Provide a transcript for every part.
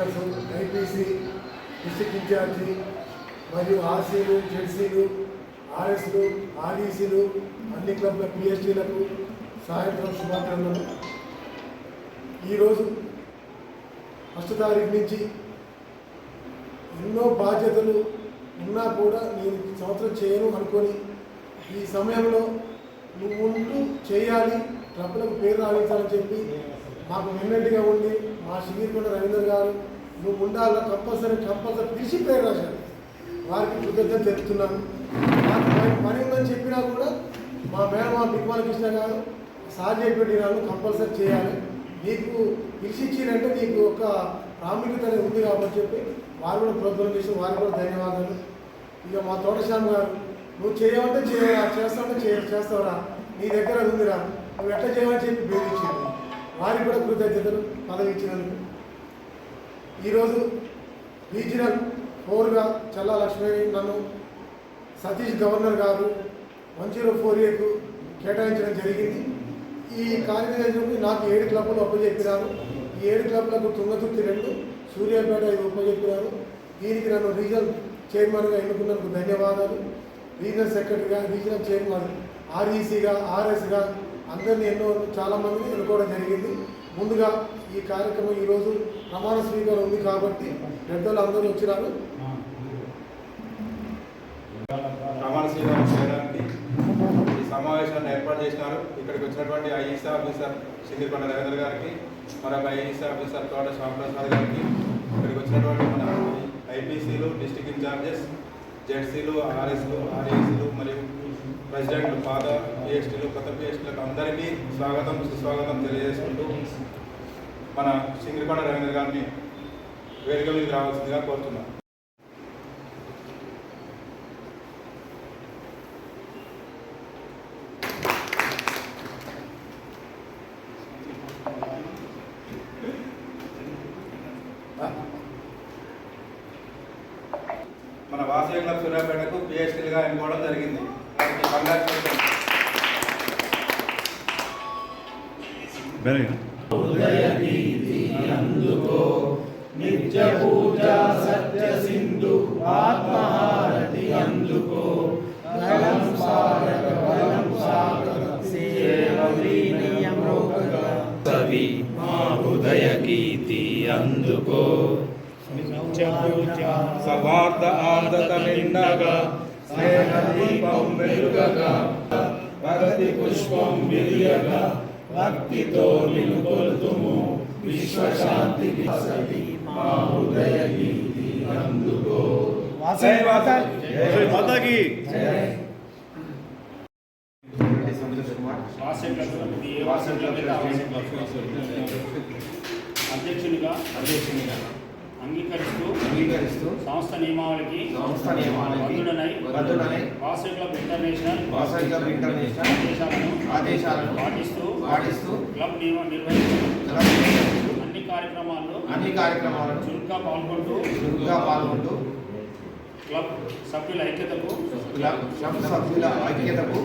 Officers IPC district incharge మరియు ఆర్సీలు జెడ్సీలు ఆర్ఎస్లు ఆర్ఈసీలు అన్ని క్లబ్ల పిహెచ్డీలకు సాయంత్రం శుభాకాంక్షలు. ఈరోజు ఫస్ట్ తారీఖు నుంచి ఎన్నో బాధ్యతలు ఉన్నా కూడా నేను సంవత్సరం చేయను అనుకొని ఈ సమయంలో నువ్వు ఉంటూ చేయాలి క్లబ్లకు పేరు రావించాలని చెప్పి మాకు మిన్నట్టుగా ఉండి మా శ్రీకొండ రవీంద్ర గారు నువ్వు ఉండాలా కంపల్సరీ కంపల్సరీ పిలిచి పేరు రాశారు. వారికి కృతజ్ఞత తెలుపుతున్నాను. నాకు పని- ఉందని చెప్పినా కూడా మా మేడం మా బిగ్వాల కృష్ణ గారు సార్ కంపల్సరీ చేయాలి. నీకు పిలిచిచ్చిందంటే నీకు ఒక ప్రాముఖ్యత అనేది ఉంది కాబట్టి చెప్పి వారు కూడా ప్రోత్సాహం చేసి వారికి కూడా ధన్యవాదాలు. ఇక మా తోటశ్యామ్ గారు నువ్వు చేయమంటే చేయరా చేస్తావంటే చేయ చేస్తావురా. నీ దగ్గర ఉందిరా. నువ్వు ఎట్లా చేయమని చెప్పి బేదించింది వారికి కూడా కృతజ్ఞతలు పదవి ఇచ్చినందుకు ఈరోజు రీజనల్ ఫోర్గా చల్లా లక్ష్మీ నన్ను సతీష్ గవర్నర్ గారు వన్ జీరో ఫోర్ ఏకు కేటాయించడం జరిగింది. ఈ కార్యనిర్వహణకు నాకు ఏడు క్లబ్లు ఒప్పజెప్పినారు ఈ ఏడు క్లబ్లకు తుంగతుర్తి రెండు సూర్యాపేట ఐదు ఒప్పజెప్పినారు దీనికి నన్ను రీజనల్ చైర్మన్గా ఎన్నుకున్నందుకు ధన్యవాదాలు. రీజనల్ సెక్రటరీగా రీజనల్ చైర్మన్ ఆర్ఈసీగా ఆర్ఎస్గా అందరినీ ఎన్నో చాలామందిని ఎన్నుకోవడం జరిగింది. ముందుగా ఈ కార్యక్రమం ఈరోజు ప్రమాణ స్వీకారం ఉంది కాబట్టి పెద్దలు అందరూ వచ్చినారు. ప్రమాణ స్వీకారం చేయడానికి ఈ సమావేశాన్ని ఏర్పాటు చేసినారు. ఇక్కడికి వచ్చినటువంటి ఐఈసీ ఆఫీసర్ సిద్ధిపండ నరేంద్ర గారికి మరొక ఐఈసీ ఆఫీసర్ తోట శ్యామప్రసాద్ గారికి ఇక్కడికి వచ్చినటువంటి మన ఐపీసీలు డిస్టిక్ ఇన్ఛార్జెస్ జెడ్సీలు ఆర్ఎస్లు ఆర్ఏసీలు మరియు ప్రెసిడెంట్లు పాత పిహెచ్డీలు కొత్త పిహెచ్డీలకు అందరికీ స్వాగతం సుస్వాగతం తెలియజేసుకుంటూ మన సింగిరికొండ రవీంద్ర గారిని వేదిక మీదకి రావాల్సిందిగా కోరుతున్నాను మన వాసవి క్లబ్ సూర్యాపేటకు పిహెచ్డీలుగా ఎన్నుకోవడం జరిగింది. కంగ్రాచులేషన్ నిత్య పూజ సత్య సింధు ఆత్మహారతి అందుకో బలం సాగర బలం సాగర కవి మా హృదయ గీతి అందుకో సవార్ధ ఆర్ధత నిండగా స్నేహ దీపం వెలుగగా భక్తి పుష్పం విరియగా భక్తితో నిలుకొల్తుము విశ్వశాంతికి సతి మా హృదయ గీతి అందుకో జై వాసవి. అధ్యక్షునిగా అధ్యక్షునిగా అంగీకరిస్తూ అంగీకరిస్తూ సంస్థ నియమావళికి సంస్థ నియమాలకి బద్దుడనై Vasavi club international Vasavi club international ఆదేశాలను ఆదేశాలను పాటిస్తూ పాటిస్తూ క్లబ్ నియమ క్లబ్ అన్ని కార్యక్రమాల్లో అన్ని కార్యక్రమాలను చురుగ్గా పాల్గొంటూ చురుగ్గా పాల్గొంటూ క్లబ్ సభ్యుల ఐక్యతకు క్లబ్ సభ్యుల ఐక్యతకు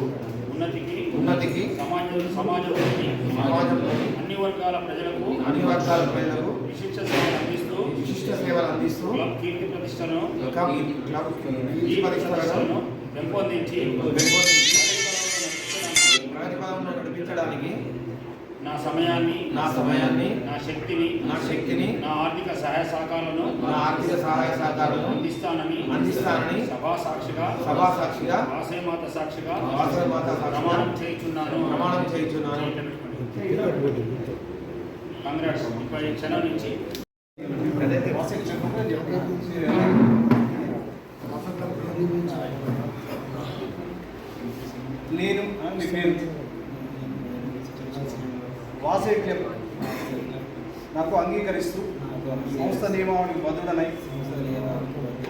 ఉన్నతికి ఉన్నతికి సమాజ సమాజంలోని సమాజంలోని అన్ని వర్గాల ప్రజలకు అన్ని వర్గాల ప్రజలకు విశిష్ట సేవలు అందిస్తూ విశిష్ట సేవలు అందిస్తూ క్లబ్ కీర్తి ప్రతిష్టను క్లబ్ ప్రతిష్టలను పరిష్కారాలను పెంపొందించి పెంపొందించి నా సమయాన్ని నా సమయాన్ని నా శక్తిని నా శక్తిని నా ఆర్థిక సహాయ సహకారాలను నా ఆర్థిక సహాయ సహకారాలను అందిస్తానని అందిస్తానని సభా సాక్షిగా సభా సాక్షిగా వాసయమాత సాక్షిగా వాసవి మాత సాక్షిగా ప్రమాణం చేయుచున్నాను. ప్రమాణం చేయుచున్నాను. కాంగ్రెస్ ముప్పై క్షణం నుంచి నేను మీ పేరు వాసవి క్లబ్ నాకు అంగీకరిస్తూ సంస్థ నియమావళికి బదుడనై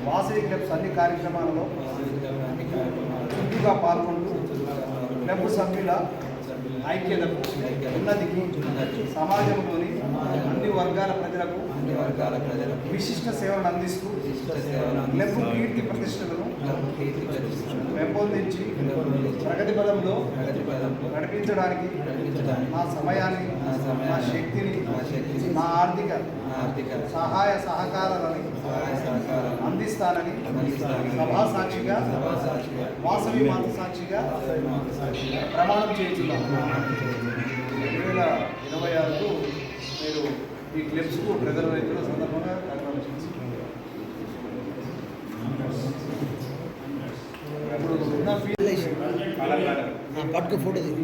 వాసవి క్లబ్స్ అన్ని కార్యక్రమాలలో చురుకుగా పాల్గొంటూ క్లబ్ సభ్యుల ఐక్యతకు ఉన్నతికి సమాజంలోని అన్ని వర్గాల ప్రజలకు అన్ని వర్గాల ప్రజలకు విశిష్ట సేవలను అందిస్తూ విశిష్ట సేవలు అందిస్తూ కీర్తి ప్రతిష్టలను క్లబ్ కీర్తి ప్రతిష్టలను పెంపొందించి ప్రగతి పదంలో ప్రగతి పదంలో నడిపించడానికి నడిపించడానికి నా సమయాన్ని నా శక్తిని నా శక్తిని, నా ఆర్థిక ఆర్థిక సహాయ సహకారాలని సహాయ సహకారాలను అందిస్తానని సభా సాక్షిగా సభా సాక్షిగా వాసవి మాత సాక్షిగా ప్రమాణం చేయించున్నాను. రెండు వేల ఇరవై ఆరుకు మీరు ఈ క్లిప్స్కు ట్రెజర్ రైతుల సందర్భంగా. ఇప్పుడు పట్టుకు ఫోటో కాలు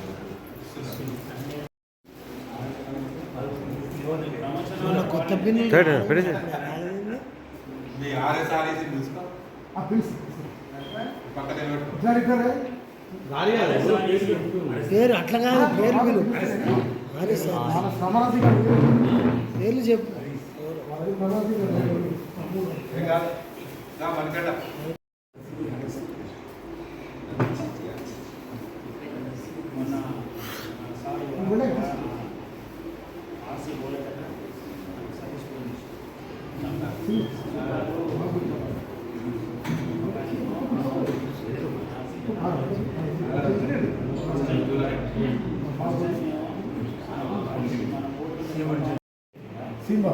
పేరు? అట్లా కాదు పేరు పిలు పేర్లు చెప్పు ఏం కాదు నా మనకట్ట మొన్న సార్ ఆర్సీ పోలేదట సర్వీస్ సీమా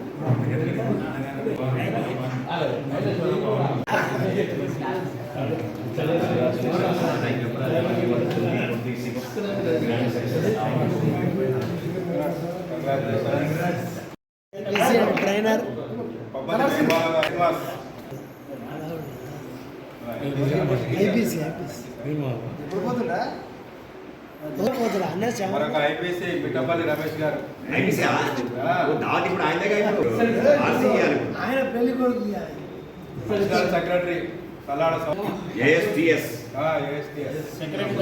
ట్రైనర్ ఐపీసీ ఐపీసీ ఇప్పుడు పోతుందా? మరొక ఐపీసీ పిట్టపల్లి రమేష్ గారు ఆ, ఆయన పెళ్ళి కొడుకు additional secretary Kallada ASTS ASTS secretary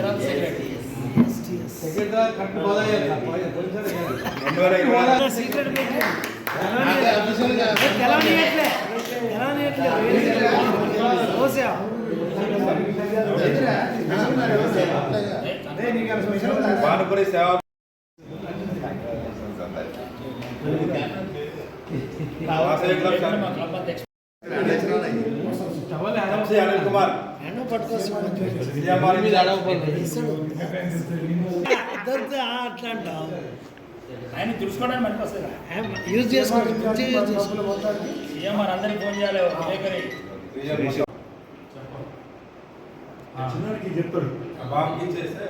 తర్వాత సెక్రటరీ భానుపురి సేవ అనిల్ కుమార్ ఆయన దుడుచుకోవడానికి మనకు వస్తుంది యూజ్ సీఎంఆర్ అందరికి ఫోన్ చేయాలి. విలేకరి బాబుకి ఇచ్చేస్తే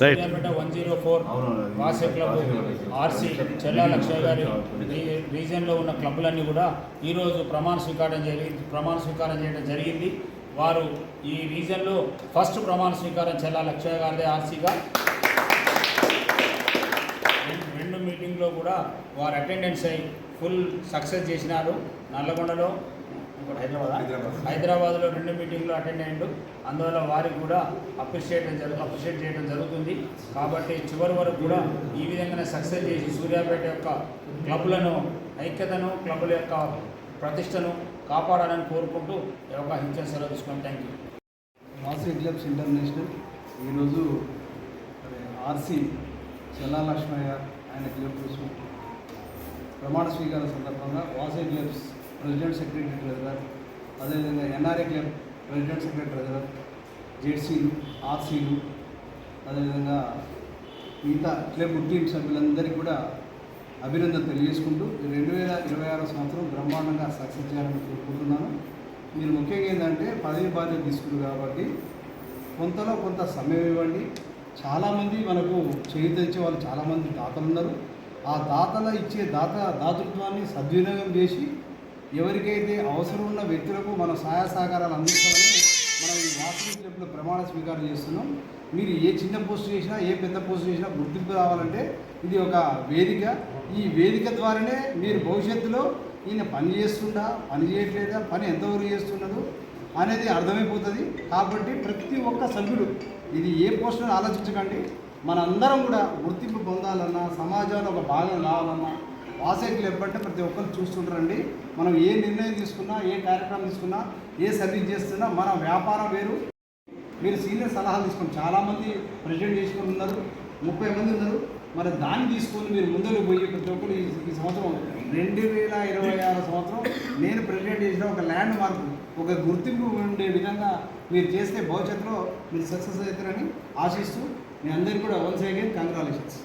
Suryapet one zero four Vasavi club RC Challa లక్ష్య గారి రీ- ఉన్న క్లబ్లన్నీ కూడా ఈరోజు ప్రమాణ స్వీకారం జరిగింది ప్రమాణ స్వీకారం చేయడం జరిగింది. వారు ఈ రీజన్లో ఫస్ట్ ప్రమాణ స్వీకారం చెల్లా లక్ష్య గారిదే ఆర్సీగా. రెండు- రెండు మీటింగ్లో కూడా వారు అటెండెన్స్ అయ్యి ఫుల్ సక్సెస్ చేసినారు. నల్లగొండలో హైదరాబాద్లో రెండు మీటింగ్లు అటెండ్ అయ్యిండు. అందువల్ల వారికి కూడా అప్రిషియేట్ జరుగు అప్రిషియేట్ చేయడం జరుగుతుంది. కాబట్టి చివరి వరకు కూడా ఈ విధంగానే సక్సెస్ చేసి సూర్యాపేట యొక్క క్లబ్లను ఐక్యతను క్లబ్ల యొక్క ప్రతిష్టను కాపాడాలని కోరుకుంటూ ఈ అవకాశం సెలవు thank you. Vasavi clubs international. ఈరోజు ఆర్సి చెల్లా లక్ష్మయ్య ఆయన క్లబ్ ప్రమాణ స్వీకారం సందర్భంగా Vasavi clubs president secretary treasurer అదేవిధంగా NRA club president secretary treasurer జెడ్సీలు ఆర్సీలు అదేవిధంగా మిగతా క్లబ్ టీం సభ్యులందరికీ కూడా అభినందన తెలియజేసుకుంటూ రెండు వేల ఇరవై ఆరో సంవత్సరం బ్రహ్మాండంగా సక్సెస్ చేయాలని కోరుకుంటున్నాను. మీరు ముఖ్యంగా ఏంటంటే పదవి బాధ్యత తీసుకున్నారు కాబట్టి కొంతలో కొంత సమయం ఇవ్వండి. చాలామంది మనకు చేయుతనిచ్చే వాళ్ళు చాలామంది దాతలు ఉన్నారు. ఆ దాతల ఇచ్చే దాత దాతృత్వాన్ని సద్వినియోగం చేసి ఎవరికైతే అవసరం ఉన్న వ్యక్తులకు మన సహాయ సహకారాలు అందిస్తామని మనం ఈ వాసవి క్లబ్లో ప్రమాణ స్వీకారం చేస్తున్నాం. మీరు ఏ చిన్న పోస్ట్ చేసినా ఏ పెద్ద పోస్ట్ చేసినా గుర్తింపు రావాలంటే ఇది ఒక వేదిక. ఈ వేదిక ద్వారానే మీరు భవిష్యత్తులో ఈయన పని చేస్తుండా పని చేయట్లేదా పని ఎంతవరకు చేస్తున్నాడు అనేది అర్థమైపోతుంది. కాబట్టి ప్రతి ఒక్క సభ్యుడు ఇది ఏ పోస్టును ఆలోచించకండి. మనందరం కూడా గుర్తింపు పొందాలన్నా సమాజంలో ఒక భాగం కావాలన్నా వాసవికులు ఎప్పుడంటే ప్రతి ఒక్కరు చూస్తుంటారండి. మనం ఏ నిర్ణయం తీసుకున్నా ఏ కార్యక్రమం తీసుకున్నా ఏ సర్వీస్ చేస్తున్నా మన వ్యాపారం వేరు. మీరు సీనియర్ సలహాలు తీసుకొని చాలామంది ప్రెసిడెంట్ చేసుకుని ఉన్నారు ముప్పై మంది ఉన్నారు. మరి దాన్ని తీసుకొని మీరు ముందరకు పోయి ప్రతి ఒక్కరు ఈ ఈ సంవత్సరం రెండు వేల ఇరవై ఆరు సంవత్సరం నేను ప్రెసిడెంట్ చేసిన ఒక ల్యాండ్ మార్క్ ఒక గుర్తింపు ఉండే విధంగా మీరు చేస్తే భవిష్యత్తులో మీరు సక్సెస్ అవుతారని ఆశిస్తూ మీ అందరికీ కూడా వన్స్ అగైన్ కంగ్రాచులేషన్స్.